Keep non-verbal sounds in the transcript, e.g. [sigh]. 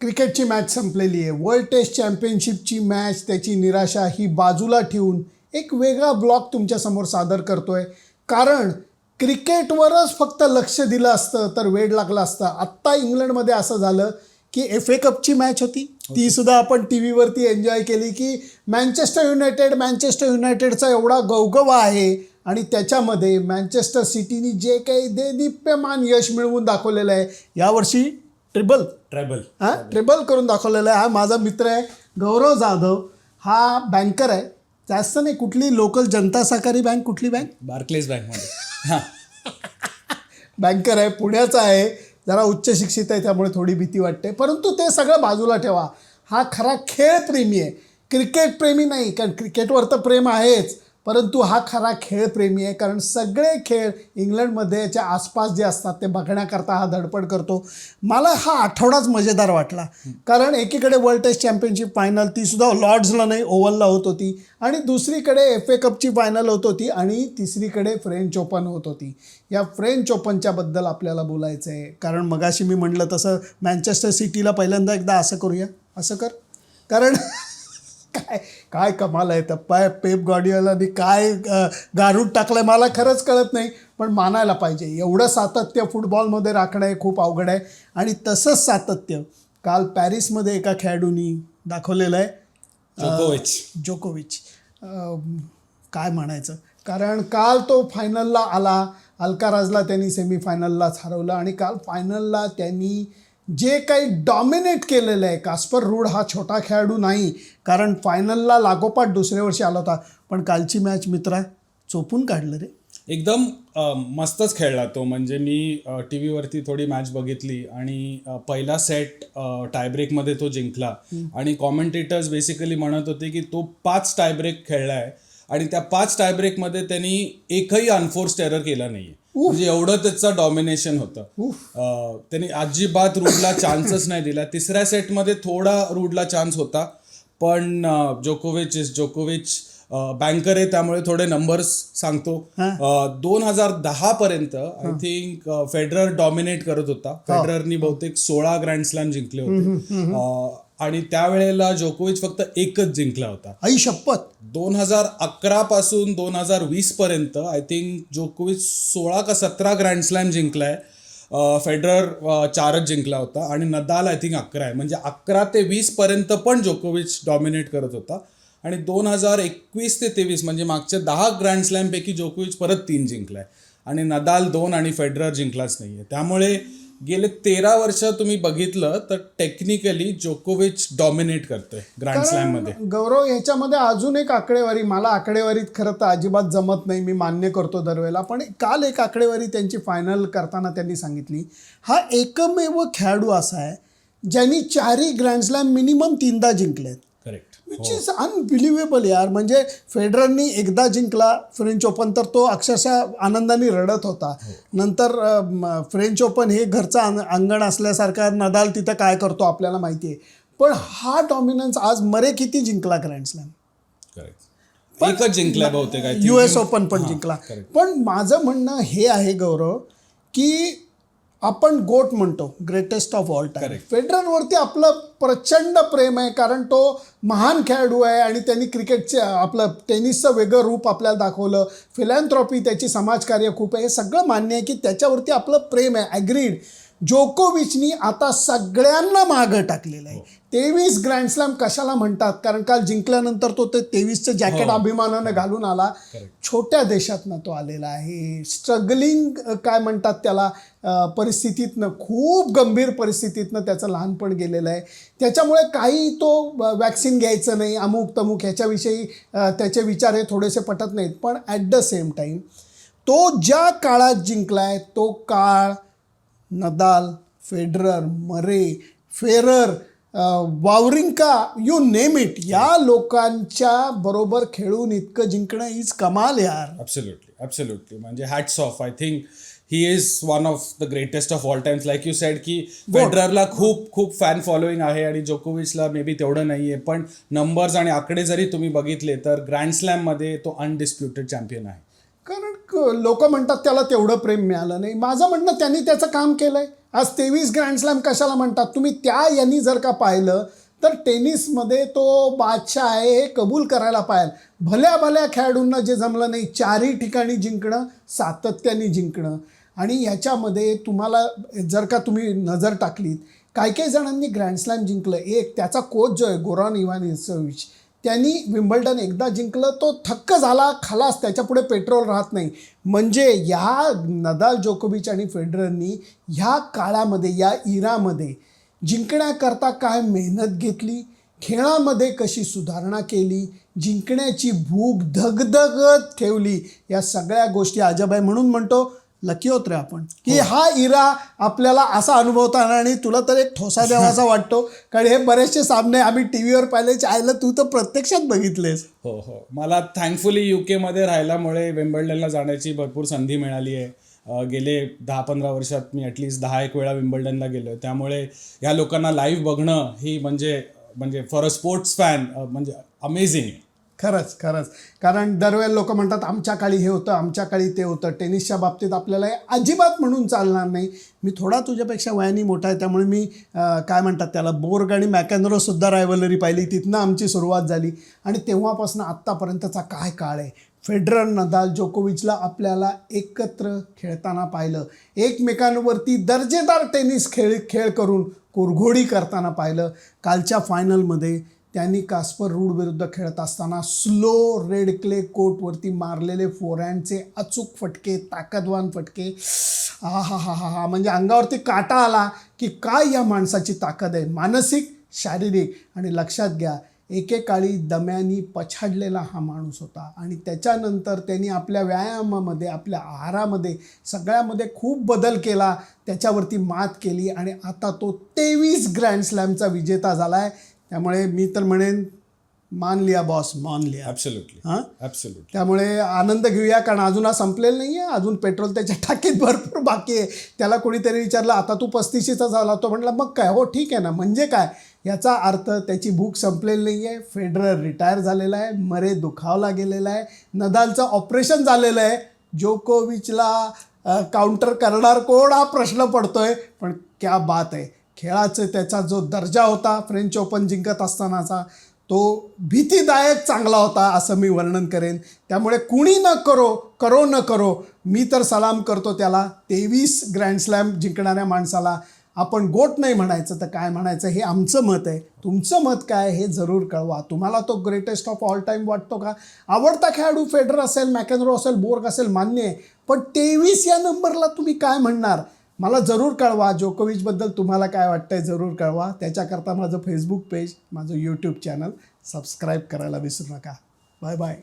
क्रिकेटची मॅच संपलेली आहे. वर्ल्ड टेस्ट चॅम्पियनशिपची मॅच त्याची निराशा ही बाजूला ठेवून एक वेगळा ब्लॉग तुमच्यासमोर सादर करतोय. कारण क्रिकेटवरच फक्त लक्ष दिलं असतं तर वेळ लागला असता. आत्ता इंग्लंडमध्ये असं झालं की एफ ए कपची मॅच होती. ती सुद्धा आपण टी व्हीवरती एन्जॉय केली की मँचेस्टर युनायटेड मँचेस्टर युनायटेडचा एवढा गवगवा आहे आणि त्याच्यामध्ये मँचेस्टर सिटीनी जे काही देदीप्यमान यश मिळवून दाखवलेलं आहे यावर्षी ट्रिबल. ट्रॅबल हा? ट्रिबल करून दाखवलेला आहे. हा माझा मित्र आहे गौरव जाधव. हा बँकर आहे. जास्त नाही कुठली लोकल जनता सहकारी बँक कुठली बँक बार्कलेस बँकमध्ये हां. [laughs] बँकर आहे पुण्याचा आहे. जरा उच्च शिक्षित आहे त्यामुळे थोडी भीती वाटते. परंतु ते सगळं बाजूला ठेवा. हा खरा खेळ प्रेमी आहे. क्रिकेट प्रेमी नाही कारण क्रिकेटवर तर प्रेम आहेच. परंतु हा खरा खेळप्रेमी आहे कारण सगळे खेळ इंग्लंडमध्ये याच्या आसपास जे असतात ते बघण्याकरता हा धडपड करतो. मला हा आठवडाच मजेदार वाटला. कारण एकीकडे वर्ल्ड टेस्ट चॅम्पियनशिप फायनल ती सुद्धा लॉर्ड्सला नाही ओव्हलला होत होती. आणि दुसरीकडे एफ ए कपची फायनल होत होती आणि तिसरीकडे फ्रेंच ओपन होत होती. या फ्रेंच ओपनच्याबद्दल आपल्याला बोलायचं आहे. कारण मगाशी मी म्हटलं तसं मँचेस्टर सिटीला पहिल्यांदा एकदा असं करूया. असं कर. कारण काय काय कमाल आहे. पाय पेप गॉडियालानी काय गारूड टाकलंय मला खरंच कळत नाही. पण मानायला पाहिजे. एवढं सातत्य फुटबॉलमध्ये राखणं हे खूप अवघड आहे. आणि तसंच सातत्य. काल पॅरिसमध्ये एका खेळाडूनी दाखवलेलं आहे जोकोविच. काय म्हणायचं? कारण काल तो फायनलला आला. अल्काराजला त्यांनी सेमीफायनललाच हरवलं आणि काल फायनलला त्यांनी जे काही डॉमिनेट केलेलं आहे. कास्पर रूड हा छोटा खेळाडू नाही. कारण फायनलला लागोपाठ दुसऱ्या वर्षी आला होता. पण कालची मॅच मित्रा चोपून काढलं रे. एकदम मस्तच खेळला तो. म्हणजे मी टी व्हीवरती थोडी मॅच बघितली आणि पहिला सेट टायब्रेकमध्ये तो जिंकला. आणि कॉमेंटेटर्स बेसिकली म्हणत होते की तो पाच टायब्रेक खेळला आहे आणि त्या पाच टायब्रेकमध्ये त्यांनी एकही अनफोर्स्ड एरर केला नाहीये. म्हणजे एवढं त्याचं डॉमिनेशन होतं. अ, त्यांनी अजिबात रूडला चान्सच नाही दिला. तिसऱ्या सेटमध्ये थोडा रूडला चान्स होता. पण अ, जोकोविच इज जोकोविच बँकर आहे त्यामुळे थोडे नंबर्स सांगतो. दोन हजार दहा पर्यंत आय थिंक फेडरर डॉमिनेट करत होता. फेडररनी बहुतेक सोळा ग्रँड स्लॅम जिंकले होते. अ, आणि त्यावेळेला जोकोविच फक्त एकच जिंकला होता. आई शपथ. दोन हजार अकरा पासून दोन हजार वीस पर्यंत आय थिंक जोकोविच सोळा का सतरा ग्रँड स्लॅम जिंकलाय. फेडरर चारच जिंकला होता आणि नदाल आय थिंक अकरा आहे. म्हणजे अकरा ते वीस पर्यंत पण जोकोविच डॉमिनेट करत होता. आणि दोन हजार एकवीस ते तेवीस म्हणजे मागच्या दहा ग्रँड स्लॅमपैकी जोकोविच परत तीन जिंकलाय. आणि नदाल दोन आणि फेडरर जिंकलाच नाहीये. त्यामुळे गेले तेरा वर्ष तुम्ही बघितलं तर टेक्निकली जोकोविच डॉमिनेट करतोय ग्रँड स्लॅममध्ये. गौरव ह्याच्यामध्ये अजून एक आकडेवारी मला आकडेवारीत खरं तर अजिबात जमत नाही मी मान्य करतो दरवेळेला पण काल एक आकडेवारी त्यांची फायनल करताना त्यांनी सांगितली. हा एकमेव खेळाडू असा आहे ज्यांनी चारही ग्रँडस्लॅम मिनिमम तीनदा जिंकलेत. विच इज अनबिलिव्हेबल यार. म्हणजे फेडररनी एकदा जिंकला फ्रेंच ओपन तर तो अक्षरशः आनंदाने रडत होता. नंतर अ, म, फ्रेंच ओपन हे घरचं अंग अंगण असल्यासारखं नदाल तिथं काय करतो आपल्याला माहिती आहे पण हा डॉमिनन्स आज मरे किती जिंकला ग्रँड स्लॅम एकच जिंकलाय बहुतेक. यू एस ओपन पण हां, जिंकला. पण माझं म्हणणं हे आहे गौरव की आपण गोट म्हणतो greatest of all time Correct. फेडररवरती आपलं प्रचंड प्रेम आहे कारण तो महान खेळाडू आहे आणि त्यांनी क्रिकेटचे आपलं टेनिसचं वेगळं रूप आपल्याला दाखवलं. फिलॅन्थ्रॉपी त्याची समाजकार्य खूप आहे. हे सगळं मान्य आहे की त्याच्यावरती आपलं प्रेम आहे. ॲग्रीड जोकोविचनी आता सगळ्यांना मागं टाकलेलं आहे. तेवीस ग्रँडस्लॅम कशाला म्हणतात? कारण काल जिंकल्यानंतर तो ते तेवीसचं जॅकेट अभिमानानं घालून आला. छोट्या देशातनं तो आलेला आहे. स्ट्रगलिंग काय म्हणतात त्याला? परिस्थितीतनं खूप गंभीर परिस्थितीतनं त्याचं लहानपण गेलेलं आहे. त्याच्यामुळे काही तो वॅक्सिन घ्यायचं नाही. अमुक तमुक ह्याच्याविषयी त्याचे विचार हे थोडेसे पटत नाहीत. पण ॲट द सेम टाईम तो ज्या काळात जिंकलाय तो काळ Nadal Federer Murray Ferrer Wawrinka you name it या लोकांच्या बरोबर खेळून इतकं जिंकणं इज कमाल यार. ॲब्सोल्युटली ॲब्सोल्युटली म्हणजे hats off I think he is one of the greatest of all times like you said की फेडररला खूप खूप फॅन फॉलोईंग आहे आणि जोकोविचला मे बी तेवढं नाही आहे पण नंबर्स आणि आकडे जरी तुम्ही बघितले तर ग्रँड स्लॅममध्ये तो अनडिस्प्युटेड चॅम्पियन आहे. कारण लोक म्हणतात त्याला तेवढं प्रेम मिळालं नाही. माझं म्हणणं त्यांनी त्याचं काम केलंय. आज तेवीस ग्रँड स्लॅम कशाला म्हणतात? तुम्ही त्या यांनी जर का पाहिलं तर टेनिसमध्ये तो बादशाह आहे हे कबूल करायला पाहिजे भल्या भल्या खेळाडूंना जे जमलं नाही चारही ठिकाणी जिंकणं सातत्याने जिंकणं. आणि ह्याच्यामध्ये तुम्हाला जर का तुम्ही नजर टाकलीत काही काही जणांनी ग्रँडस्लॅम जिंकलं. एक त्याचा कोच जो आहे गोरान इवानिसोविच त्यांनी विम्बल्डन एकदा जिंकलं तो थक्क झाला खलास त्याच्यापुढे पेट्रोल राहत नाही. म्हणजे ह्या नदाल जोकोबिच आणि फेडररनी ह्या काळामध्ये या इरामध्ये जिंकण्याकरता काय मेहनत घेतली? खेळामध्ये कशी सुधारणा केली? जिंकण्याची भूक धगधगत ठेवली. या सगळ्या गोष्टी अजब आहे म्हणून म्हणतो लकी होत रे आपण. की हा. इरा आपल्याला असा अनुभवता येणार आणि तुला तर एक ठोसा [laughs] द्यावासा वाटतो. कारण हे बरेचसे सामने आम्ही टी व्हीवर पाहिले चायला तू तर प्रत्यक्षात बघितलेस. हो हो. मला थँकफुली युके मध्ये राहिल्यामुळे विम्बल्डनला जाण्याची भरपूर संधी मिळाली आहे. गेले दहा पंधरा वर्षात मी ॲटलिस्ट दहा एक वेळा विम्बल्डनला गेलो त्यामुळे ह्या लोकांना लाईव्ह बघणं ही म्हणजे म्हणजे फॉर अ स्पोर्ट्स फॅन म्हणजे अमेझिंग खरंच खरंच. कारण दरवेळेला लोक म्हणतात आमच्या काळी हे होतं आमच्या काळी ते होतं. टेनिसच्या बाबतीत आपल्याला हे अजिबात म्हणून चालणार नाही. मी थोडा तुझ्यापेक्षा वयाने मोठा आहे त्यामुळे मी काय म्हणतात त्याला बोर्ग आणि मॅकॅनरोसुद्धा रायवलरी पाहिली. तिथनं आमची सुरुवात झाली. आणि तेव्हापासून आत्तापर्यंतचा काय काळ आहे? फेडरर नदाल जोकोविचला आपल्याला एकत्र खेळताना पाहिलं. एकमेकांवरती दर्जेदार टेनिस खेळ खेळ करून कुरघोडी करताना पाहिलं. कालच्या फायनलमध्ये त्यांनी कास्पर रूड विरुद्ध खेळत असताना स्लो रेड क्ले कोर्टवरती मारलेले फोरहँडचे अचूक फटके ताकदवान फटके. हा हा हा हा हा. म्हणजे अंगावरती काटा आला की काय या माणसाची ताकद आहे? मानसिक शारीरिक आणि लक्षात घ्या एकेकाळी दम्यानी पछाडलेला हा माणूस होता. आणि त्याच्यानंतर त्यांनी आपल्या व्यायामामध्ये आपल्या आहारामध्ये सगळ्यामध्ये खूप बदल केला त्याच्यावरती मात केली आणि आता तो तेवीस ग्रँड स्लॅमचा विजेता झाला आहे त्यामुळे मी तर म्हणेन मान लिया बॉस मान लिया. ॲब्सोल्युटली हां? ॲब्सोल्युटली त्यामुळे आनंद घेऊया कारण अजून हा संपलेला नाही आहे अजून पेट्रोल त्याच्या टाकीत भरपूर बाकी आहे. त्याला कोणीतरी विचारलं आता तू पस्तीशीचा झाला तो म्हटला मग काय? हो ठीक आहे ना. म्हणजे काय? याचा अर्थ त्याची भूक संपलेली नाही आहे फेडरर रिटायर झालेला आहे. मरे दुखावला गेलेला आहे. नदालचं ऑपरेशन झालेलं आहे. जोकोविचला काउंटर करणार कोण? हा प्रश्न पडतोय. पण क्या बात आहे. खेळाचं त्याचा जो दर्जा होता फ्रेंच ओपन जिंकत असतानाचा तो भीतीदायक चांगला होता असं मी वर्णन करेन. त्यामुळे कुणी न करो करो न करो मी तर सलाम करतो त्याला. तेवीस ग्रँड स्लॅम जिंकणाऱ्या माणसाला आपण गोट नाही म्हणायचं तर काय म्हणायचं? हे आमचं मत आहे. तुमचं मत काय हे जरूर कळवा. तुम्हाला तो ग्रेटेस्ट ऑफ ऑल टाईम वाटतो का? आवडता खेळाडू फेडर असेल मॅकेनरो असेल बोर्ग असेल मान्य आहे. पण तेवीस या नंबरला तुम्ही काय म्हणणार? मला जरूर कळवा जोकोविचबद्दल तुम्हाला काय वाटतंय जरूर कळवा. त्याच्याकरता माझं फेसबुक पेज माझं यूट्यूब चॅनल सबस्क्राईब करायला विसरू नका. Bye bye